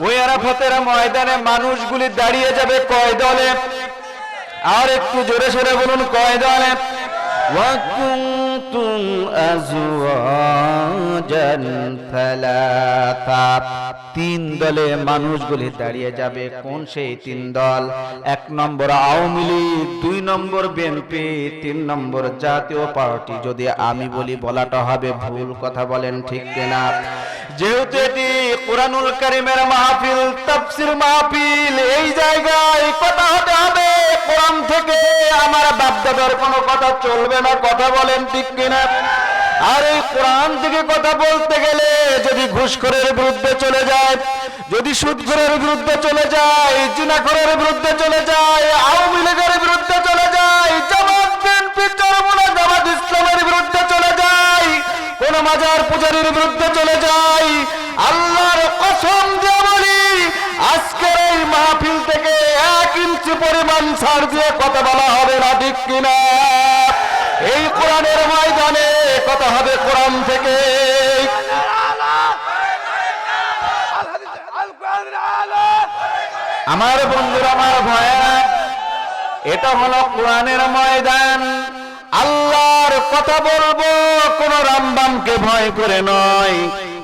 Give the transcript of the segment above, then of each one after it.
ওই আরাফাতের ময়দানে মানুষগুলি দাঁড়িয়ে যাবে কয় দলে আর একটু জোরে সোরে বলুন কয় দলে وكنتم أزواجا ثلاثة তিন দলে মানুষগুলি দাঁড়িয়ে যাবে। কোন সেই তিন দল? এক নম্বর আওয়ামী লীগ, দুই নম্বর বিএনপি, তিন নম্বর জাতীয় পার্টি। যদি আমি বলি, বলাটা হবে ভুল কথা বলেন ঠিক কিনা? যেহেতু এটি কোরআনুল কারিমের মাহফিল, তাফসির মাহফিল, এই জায়গায় কথা হতে হবে। কোরআন থেকে আমার বাপদাদার কোনো কথা চলবে না। কথা বলেন ঠিক কিনা? আর এই কোরআন থেকে কথা বলতে গেলে যদি ঘুষখোরের বিরুদ্ধে চলে যায়, যদি সুদখোরের বিরুদ্ধে চলে যায়, জিনাখোরের বিরুদ্ধে চলে যায়, আওয়ামী লীগের বিরুদ্ধে চলে যায়, জামাত বিএনপি চরমুনা জামাত ইসলামের বিরুদ্ধে চলে যায়, কোন মাজার পূজারীর বিরুদ্ধে চলে যায়, আল্লাহর কসম দিয়ে বলি, আজকের এই মাহফিল থেকে এক ইঞ্চি পরিমাণ ছাড় দিয়ে কথা বলা হবে না, ঠিক কিনা? এই কোরআনের ময়দানে কথা হবে কোরআন থেকে। আমার বন্ধুরা, আমার ভয়া এটা হলো কোরআনের ময়দান। আল্লাহর কথা বলব, কোন রামবামকে ভয় করে নয়।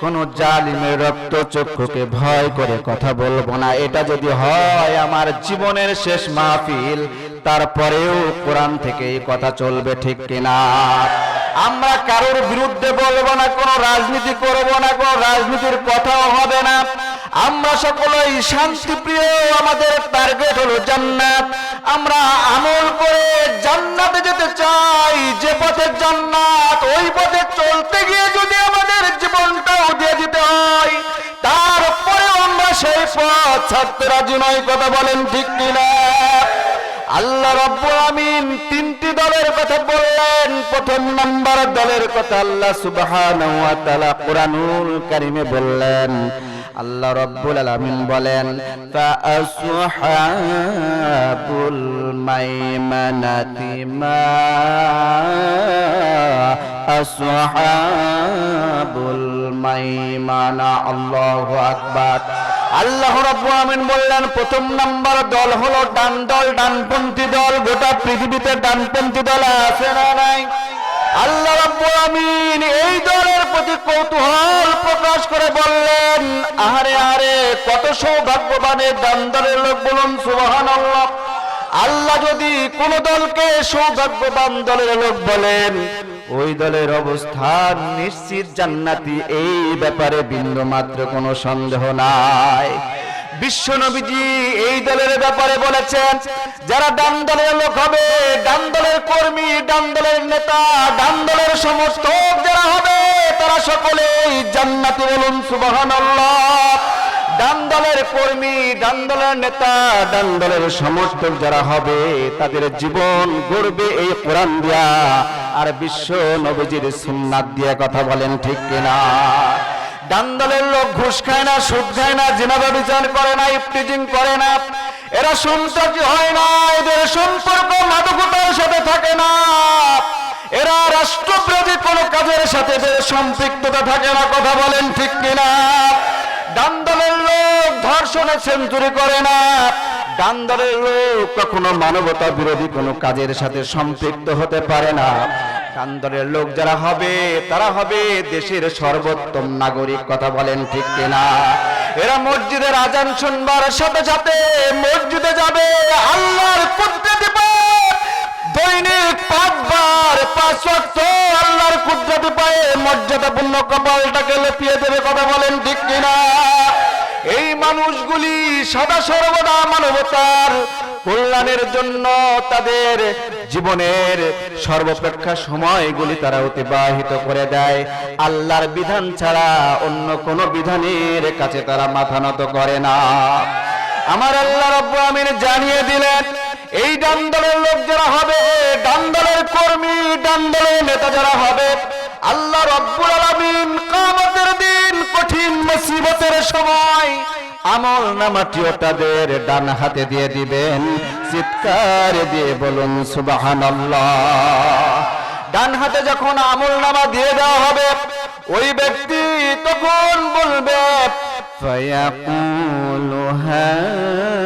কোন জালিমের রক্ত চক্ষুকে ভয় করে কথা বলব না। এটা যদি হয় আমার জীবনের শেষ মাহফিল, তারপরেও কোরআন থেকে কথা চলবে ঠিক কিনা? আমরা কারোর বিরুদ্ধে বলব না, কোনো রাজনীতি করব না, কোনো রাজনীতির কথাও হবে না। আমরা সকলেই শান্তিপ্রিয়, আমাদের টার্গেট হলো জান্নাত। আমরা আমল করে জান্নাতে যেতে চাই, যে পথে জান্নাত, ওই পথে চলতে গিয়ে যদি আমাদের জীবনটাও দিয়ে দিতে হয় তারপরে আমরা সেই পথ ছাড়তে রাজি নয় কথা বলেন ঠিক কিনা? আল্লাহ রব্বুল আমিন তিনটি দলের কথা বললেন। প্রথম নাম্বার দলের কথা আল্লাহ সুবহানাহু ওয়া বললেন। আল্লাহ রব্বুল আলামিন বলেন মা আসহাবুল মাইমানা আল্লাহু আল্লাহ রাব্বুল আমিন বললেন, প্রথম নাম্বার দল হলো ডান দল, ডানপন্থী দল, গোটা পৃথিবীতে ডানপন্থী দল আছে না নাই? আল্লাহ রাব্বুল আমিন এই দলের প্রতি কৌতূহল প্রকাশ করে বললেন, আহারে আরে কত সৌভাগ্যবানের ডান দলের লোক বলুন, সুবহানাল্লাহ। আল্লাহ যদি কোন দলকে সৌভাগ্যবান দলের লোক বলেন ওই দলের অবস্থান নিশ্চিত, জান্নাতি। এই ব্যাপারে বিন্দু মাত্র কোনো সন্দেহ নাই। বিশ্ব নবীজি এই দলের ব্যাপারে বলেছেন, যারা ডান দলের লোক হবে, ডান দলের কর্মী, ডান দলের নেতা, ডান দলের সমর্থক যারা হবে, তারা সকলেই জান্নাতি বলুন, সুবহানাল্লাহ। ডান দলের কর্মী ডান দলের নেতা ডান দলের সমর্থক যারা হবে, তাদের জীবন গড়বে এই কোরআন দিয়া। আর বিশ্ব নবীজির সুন্নাত দিয়ে কথা বলেন ঠিক কিনা? ডান দলের লোক ঘুষ খায় না, সুদ খায় না, জিনাবা বিচার করে না ইফটিজিং করে না। এরা সন্ত্রাসী হয় না, এদের সম্পর্ক মাদকতার সাথে থাকে না। এরা রাষ্ট্রবিরোধী কোনো কাজের সাথে সম্পৃক্ততা থাকে না, কথা বলেন ঠিক কিনা? ডান দলের লোক ধর্ষণে সেঞ্চুরি করে না। ডান দলের লোক কখনো মানবতা বিরোধী কোনো কাজের সাথে সম্পৃক্ত হতে পারে না। ডান লোক যারা হবে, তারা হবে দেশের সর্বোত্তম নাগরিক, কথা বলেন ঠিক কিনা। এরা মসজিদের আজান শুনবার সাথে সাথে মসজিদে যাবে, আল্লাহর কুদরতি দৈনিক পাঁচবার পাঁচ ওয়াক্ত আল্লাহর কুদরতি পায়ে মর্যাদাপূর্ণ কপালটাকে লেপিয়ে দেবে কথা বলেন ঠিক কিনা? এই মানুষগুলি সদা সর্বদা মানবতার কল্যাণের জন্য তাদের জীবনের সর্বপেক্ষা সময়গুলি তারা অতিবাহিত করে দেয়। আল্লাহর বিধান ছাড়া অন্য কোনো বিধানের কাছে তারা মাথা নত করে না। আমার আল্লাহ রব্বুল আমিন জানিয়ে দিলেন এই ডান দলের লোক যারা হবে ডান দলের কর্মী ডান দলের নেতা যারা হবে, আল্লাহ রব্বুল আলমিন কামতের দিন কঠিন মুসিবতের সময় আমল নামাটিও তাদের ডান হাতে দিয়ে দিবেন। চিৎকার দিয়ে বলুন সুবাহান ডান হাতে যখন আমল নামা দিয়ে দেওয়া হবে, ওই ব্যক্তি তখন বলবে ফয়াকুল হ্যাঁ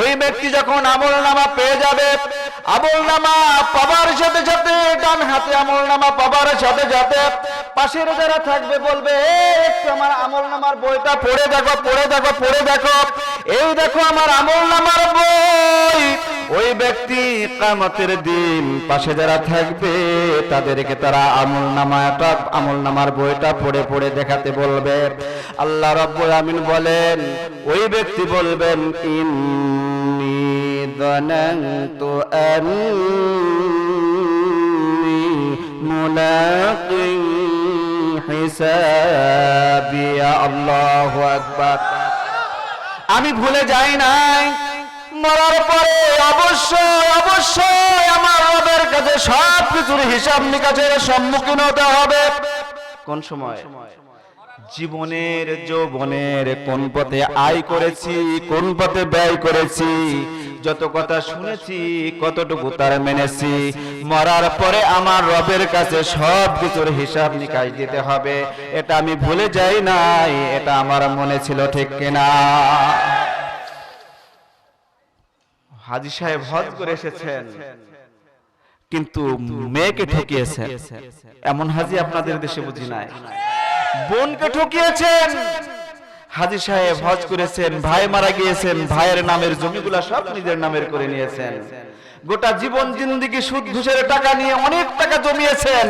ওই ব্যক্তি যখন আমল নামা পেয়ে যাবে আমল নামা পাবার সাথে সাথে ডান হাতে আমল নামা পাবার সাথে সাথে পাশের যারা থাকবে বলবে একটু আমার আমল নামার বইটা পড়ে দেখো পড়ে দেখো পড়ে দেখো। এই দেখো আমার আমল নামার বই। ওই ব্যক্তি কামতের দিন পাশে যারা থাকবে, তাদেরকে তারা আমল নামাটা আমল নামার বইটা পড়ে পড়ে দেখাতে বলবে। আল্লাহ রব্বুল আমিন বলেন, ওই ব্যক্তি বলবেন, ইন্নি ظننت أني ملاق حسابي الله أكبر আমি ভুলে যাই নাই মরার পরে অবশ্যই অবশ্যই আমার রবের কাছে সব কিছুর হিসাব নিকাশের সম্মুখীন হতে হবে কোন সময় জীবনের যৌবনের কোন পথে আয় করেছি, কোন পথে ব্যয় করেছি, যত কথা শুনেছি, কতটুকু তার মেনেছি, মরার পরে আমার রবের কাছে সব কিছুর হিসাব নিকাশ দিতে হবে, এটা আমি ভুলে যাই নাই, এটা আমার মনে ছিল ঠিক কিনা। হাজি সাহেব হজ করে এসেছেন, কিন্তু মেয়েকে ঠকিয়েছেন, এমন হাজি আপনাদের দেশে বুঝি নাই। বোনকে ঠকিয়েছেন। হাজি সাহেব হজ করেছেন, ভাই মারা গিয়েছেন, ভাইয়ের নামের জমিগুলা সব নিজের নামের করে নিয়েছেন। গোটা জীবন জিন্দিগি সুদ ঘুষের টাকা নিয়ে অনেক টাকা জমিয়েছেন।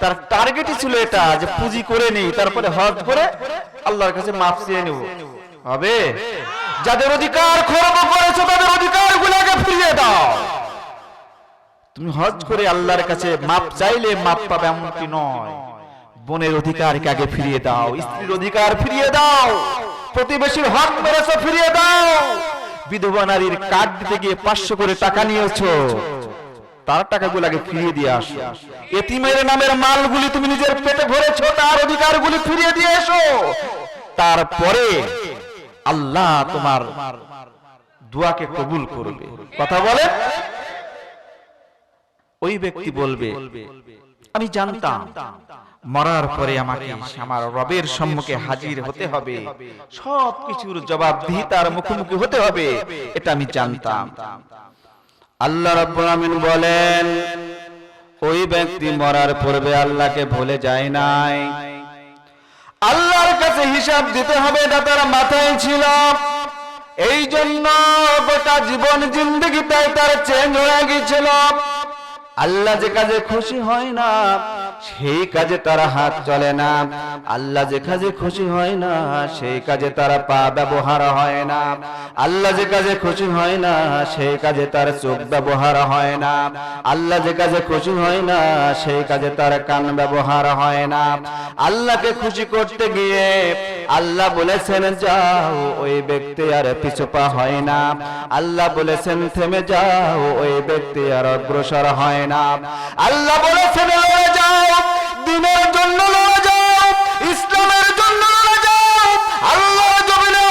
তার টার্গেটই ছিল এটা, যে পুঁজি করে নেই, তারপরে হজ করে আল্লাহর কাছে মাপ চেয়ে নেব। হবে? যাদের অধিকার খরব করেছ, তাদের অধিকার গুলাকে ফিরিয়ে দাও। তুমি হজ করে আল্লাহর কাছে মাপ চাইলে মাপ পাবে, এমনটি নয়। বোনের অধিকারকে আগে ফিরিয়ে দাও স্ত্রীর অধিকার ফিরিয়ে দাও প্রতিবেশীর হক মেরেছো ফিরিয়ে দাও। বিধবা নারীর কার্ড দিতে গিয়ে পাঁচশো করে টাকা নিয়েছো। তার টাকাগুলো আগে ফিরিয়ে দিয়ে আসো। এতিমের নামের মালগুলি তুমি নিজের পেটে ভরেছো তার অধিকারগুলি ফিরিয়ে দিয়ে এসো। তারপরে আল্লাহ তোমার দোয়াকে কবুল করবে। কথা বলে? ওই ব্যক্তি বলবে আমি জানতাম মরার পরে আমাকে আমার রবের সম্মুখে হাজির হতে হবে। সব কিছুর জবাবদিহিতার মুখোমুখি হতে হবে এটা আমি জানতাম। আল্লাহ রাব্বুল আমিন বলেন ওই ব্যক্তি মরার পূর্বে আল্লাহকে ভুলে যায় নাই। আল্লাহর কাছে হিসাব দিতে হবে এটা তার মাথায় ছিল। এই জন্য গোটা জীবন জিন্দগিটাই তার চেঞ্জ হয়ে গিয়েছিল। আল্লাহ যে কাজে খুশি হয় না, সেই কাজে তারা হাত চলে না। আল্লাহ যে কাজে খুশি হয় না, সেই কাজে তারা পা ব্যবহার হয় না। আল্লাহ যে কাজে খুশি হয় না, সেই কাজে তার চোখ ব্যবহার হয় না। আল্লাহ যে কাজে খুশি হয় না, সেই কাজে তার কান ব্যবহার হয় না। আল্লাহকে খুশি করতে গিয়ে আল্লাহ বলেছেন, যাও, ওই ব্যক্তি আর পিছু পা হয় না। আল্লাহ বলেছেন, থেমে যাও, ওই ব্যক্তি আর অগ্রসর হয় না। আল্লাহ বলেছেন, লড়ে যাও, দিনের জন্য লড়ে যাও, ইসলামের জন্য লড়ে যাও আল্লাহ জমিনে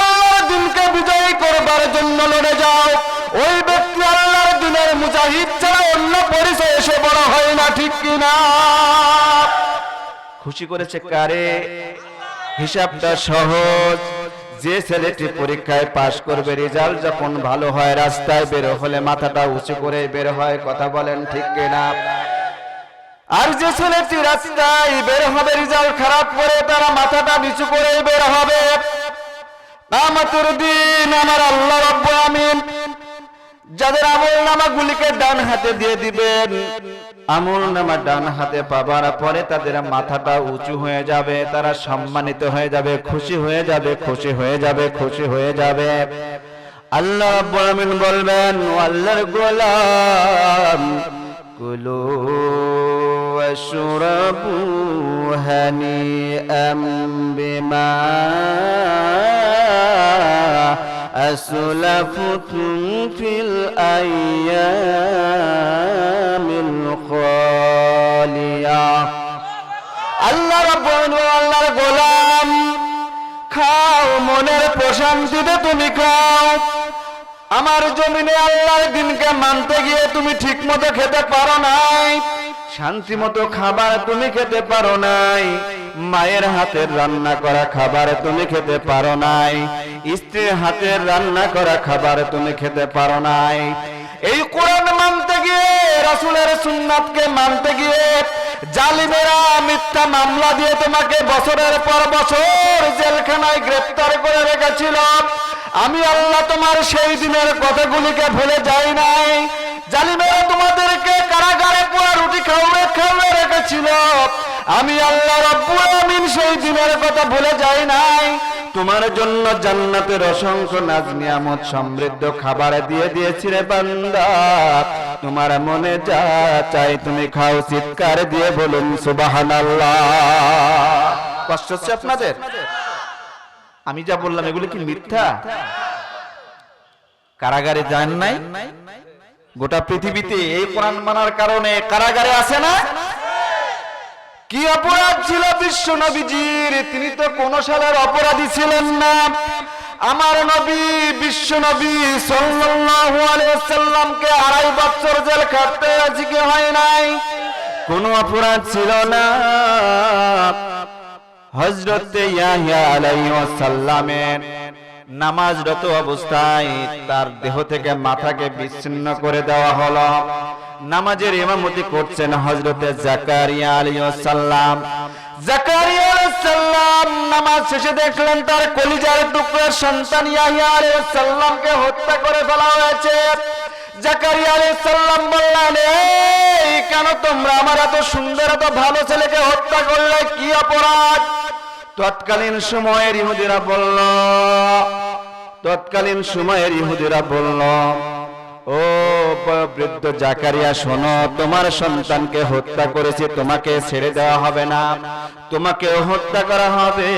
দিনকে বিজয়ী করবার জন্য লড়ে যাও। ওই ব্যক্তি আল্লাহর দিনের মুজাহিদ ছাড়া অন্য পরিচয় এসে বড় হয় না, ঠিক কিনা খুশি করেছে কারে? হিসাবটা সহজ। যে ছেলেটি পরীক্ষায় পাশ করবে, রেজাল্ট যখন ভালো হয়, রাস্তায় বের হলে মাথাটা উঁচু করে বের হয়, কথা বলেন ঠিক কিনা? আর যে ছেলেটি রাস্তায় বের হবে, রেজাল্ট খারাপ করে তারা মাথাটা নিচু করে বের হবে। দিন আমার আল্লাহ রব্বুল আমিন যাদের আমল নামা গুলিকে ডান হাতে দিয়ে দিবেন। আমল নামা ডান হাতে পাবার পরে তাদের মাথাটা উঁচু হয়ে যাবে, তারা সম্মানিত হয়ে যাবে, খুশি হয়ে যাবে, খুশি হয়ে যাবে, খুশি হয়ে যাবে। আল্লাহ রাব্বুল বলবেন আল্লাহর গোলাম, কুলু ওয়াশরাবু হানিআম বিমা আসলাফতুম ফিল আইয়ামিল আল্লাহ আল্লাহর গোলাম, খাও, মনের প্রশান্তিতে তুমি খাও। আমার জমিনে আল্লাহর দিনকে মানতে গিয়ে তুমি ঠিক মতো খেতে পারো নাই শান্তি মতো খাবার তুমি খেতে পারো নাই, মায়ের হাতের রান্না করা খাবার তুমি খেতে পারো নাই, স্ত্রীর হাতের রান্না করা খাবার তুমি খেতে পারো নাই। এই কোরআন গিয়ে রাসূলের সুন্নাতকে মানতে গিয়ে জালিমেরা মিথ্যা মামলা দিয়ে তোমাকে বছরের পর বছর জেলখানায় গ্রেপ্তার করে রেখেছিল। আমি আল্লাহ তোমার সেই দিনের কথাগুলিকে ভুলে যাই নাই। জালিমেরা তোমাদেরকে কারাগারে পোড়া রুটি খাওয়াবে খাওয়াবে রেখেছিল। আমি আল্লাহ আমিন সেই দিনের কথা ভুলে যাই নাই। তোমার জন্য জান্নাতের অসংখ্য নাজ নিয়ামত সমৃদ্ধ খাবার দিয়ে দিয়েছি রে বান্দা। তোমার মনে যা চাই তুমি খাও, চিৎকার দিয়ে বলুন, সুবহানাল্লাহ। কষ্ট হচ্ছে আপনাদের? আমি যা বললাম, এগুলো কি মিথ্যা? কারাগারে যান নাই? গোটা পৃথিবীতে এই কোরআন মানার কারণে কারাগারে আছে না? কি অপরাধ ছিল বিশ্ব নবীজির? তিনি তো কোন সালের অপরাধী ছিলেন না। আমার নবী, বিশ্ব নবী ওয়াসাল্লামকে আড়াই বছর জেল খাটতে আজকে হয় নাই? কোনো অপরাধ ছিল না। হযরত ইয়াহইয়া আলাইহিস নামাজরত অবস্থায় তার দেহ থেকে মাথাকে বিচ্ছিন্ন করে দেওয়া হলো। নামাজের ইমামতি করছেন হজরতে জাকারিয়া আলাইহিস সালাম জাকারিয়া আলাইহিস নামাজ শেষে দেখলেন তার কলিজার টুকরার সন্তান ইয়াহইয়া আলাইহিস হত্যা করে ফেলা হয়েছে। কেন তোমরা আমার সুন্দর ভালো ছেলেকে হত্যা করলে? কি অপরাধ? তৎকালীন সময়ের ইহুদিরা বলল, তৎকালীন সময়ের ইহুদিরা বলল, ও বৃদ্ধ জাকারিয়া, শোনো, তোমার সন্তানকে হত্যা করেছে, তোমাকে ছেড়ে দেওয়া হবে না তোমাকে হত্যা করা হবে।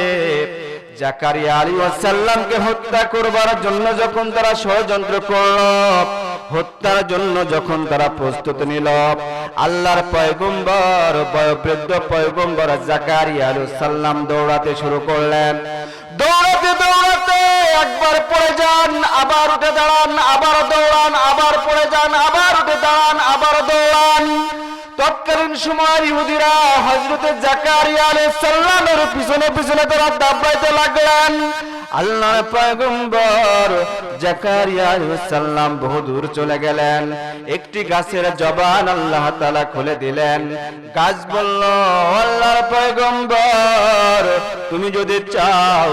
জাকারিয়া আলী ওয়াসাল্লামকে হত্যা করবার জন্য যখন তারা ষড়যন্ত্র করল, হত্যার জন্য যখন তারা প্রস্তুত নিল, আল্লাহর পয়গম্বর, বয়োবৃদ্ধ পয়গম্বর জাকারিয়া আলাইহিস সালাম দৌড়াতে শুরু করলেন। দৌড়াতে দৌড়াতে একবার পড়ে যান, আবার উঠে দাঁড়ান, আবার দৌড়ান, আবার পড়ে যান, আবার উঠে দাঁড়ান, আবার দৌড়ান। তৎকালীন সময়ের ইহুদিরা হজরতে জাকারিয়া আলাইহিস সালামের পিছনে পিছনে তারা দাবাইতে লাগলেন। আল্লাহর পয়গম্বর জাকারিয়া আলাইহিস বহু দূর চলে গেলেন। একটি গাছের জবান আল্লাহ তাআলা খুলে দিলেন। গাছ বলল আল্লাহর পয়গম্বর তুমি যদি চাও,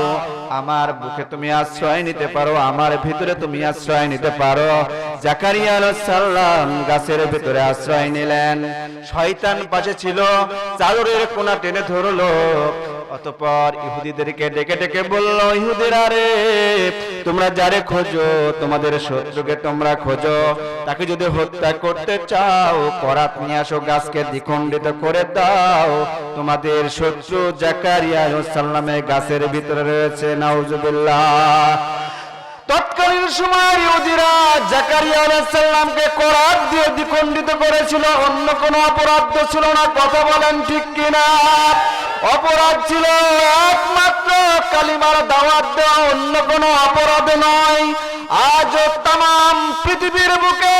আমার বুকে তুমি আশ্রয় নিতে পারো, আমার ভিতরে তুমি আশ্রয় নিতে পারো। জাকারিয়া গাছের ভিতরে আশ্রয় নিলেন। শয়তান পাশে ছিল চাদরের কোনা টেনে ধরলো। অতপর ইহুদিদেরকে ডেকে ডেকে বলল, ইহুদিরা রে, তোমরা যারে খোঁজো, তোমাদের শত্রুকে তোমরা খোঁজো। তাকে যদি হত্যা করতে চাও করাত নিয়ে আসো, গাছকে দ্বিখণ্ডিত করে দাও। তোমাদের শত্রু জাকারিয়া গাছের ভিতরে রয়েছে, নাউজুবিল্লাহ। তৎকালীন সময় ইহুদিরা জাকারিয়া আলাইহিস সালামকে করাত দিয়ে দ্বিখণ্ডিত করেছিল, অন্য কোনো অপরাধ ছিল না। কথা বলেন ঠিক কিনা? অপরাধ ছিল একমাত্র কালিমার দাওয়াত দেওয়া, অন্য কোনো অপরাধ নয়। আজ তাম পৃথিবীর বুকে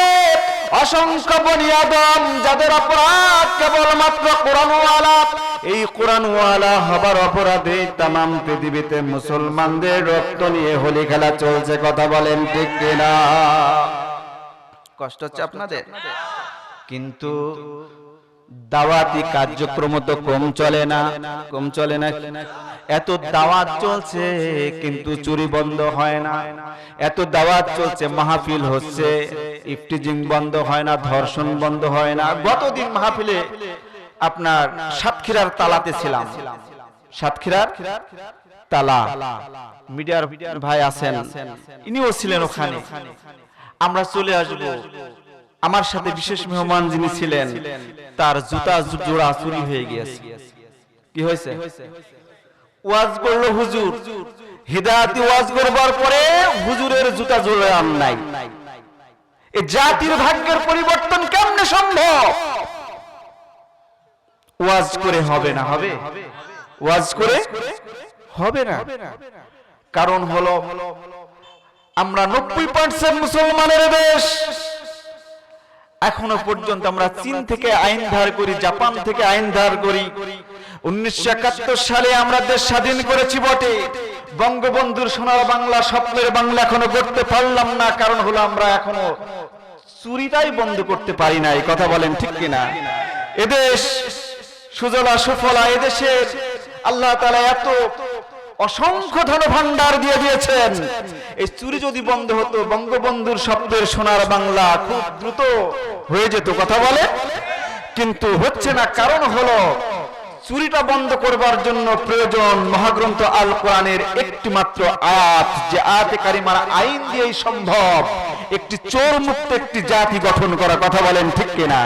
অসংখ্য বনিয়াদম যাদের অপরাধ কেবলমাত্র কোরআনওয়ালা। এই কোরআনওয়ালা হবার অপরাধে তাম পৃথিবীতে মুসলমানদের রক্ত নিয়ে হোলি খেলা চলছে, কথা বলেন ঠিক কিনা? কষ্ট হচ্ছে আপনাদের? কিন্তু দাওয়াতি কার্যক্রম তো কম চলে না, কম চলে না। এত দাওয়াত চলছে, কিন্তু চুরি বন্ধ হয় না। এত দাওয়াত চলছে, মাহফিল হচ্ছে ইফটিজিং বন্ধ হয় না, ধর্ষণ বন্ধ হয় না। গতদিন মাহফিলে আপনার সাতক্ষীরার তালাতে ছিলাম। সাতক্ষীরার তালা। মিডিয়ার ভাই আছেন, ইনিও ছিলেন ওখানে। আমরা চলে আসব। আমার সাথে বিশেষ মেহমান যিনি ছিলেন তার জুতা জোড়া চুরি হয়ে গিয়েছে। কি হয়েছে? ওয়াজ করল হুজুর। হিদায়াতি ওয়াজ করবার পরে হুজুরের জুতা জোড়া আন নাই। এ জাতির ভাগ্যের পরিবর্তন কেমনে সম্ভব? ওয়াজ করে হবে না হবে? ওয়াজ করে হবে না? কারণ হলো আমরা নব্বই পার্সেন্ট মুসলমানের দেশ। এখনও পর্যন্ত আমরা চীন থেকে আইন ধার করি জাপান থেকে আইন ধার করি। উনিশশো একাত্তর সালে আমরা দেশ স্বাধীন করেছি বটে। বঙ্গবন্ধুর সোনার বাংলা স্বপ্নের বাংলা এখনও করতে পারলাম না কারণ হলো আমরা এখনও চুরিটাই বন্ধ করতে পারি না এই কথা বলেন ঠিক কিনা? এদেশ সুজলা সুফলা এদেশের আল্লাহ তালা এত অসংখ্য ধন ভান্ডার দিয়ে দিয়েছেন। এই চুরি যদি বন্ধ হতো, বঙ্গবন্ধুর শব্দের সোনার বাংলা খুব দ্রুত হয়ে যেত, কথা বলে? কিন্তু হচ্ছে না, কারণ হলো চুরিটা বন্ধ করবার জন্য প্রয়োজন মহাগ্রন্থ আল কোরআনের একটি মাত্র আয়াত, যে আয়াতে কারিমার আইন দিয়েই সম্ভব। একটি চোর মুক্ত একটি জাতি গঠন করা কথা বলেন, ঠিক কিনা?